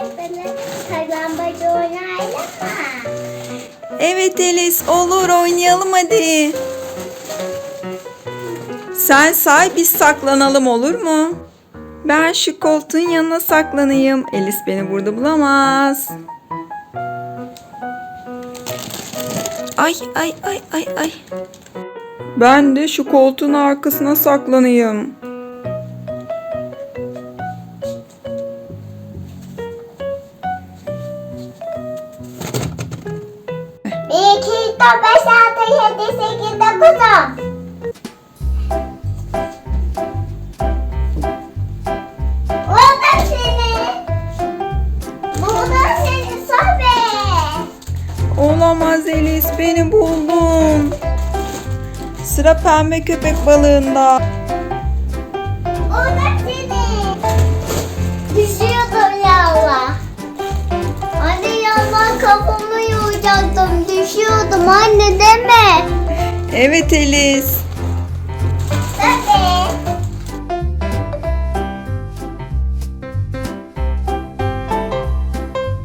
bana saklambaç oynayalım mı? Evet Elis olur oynayalım hadi. Sen say biz saklanalım olur mu? Ben şu koltuğun yanına saklanayım. Elis beni burada bulamaz. Ay ay ay ay ay. Ben de şu koltuğun arkasına saklanayım. 4, 5, 6, 7, 8, 9, 10. Olamaz Elis beni buldun. Sıra pembe köpek balığında. O da seni. Düşüyordum anne deme. Evet Elis.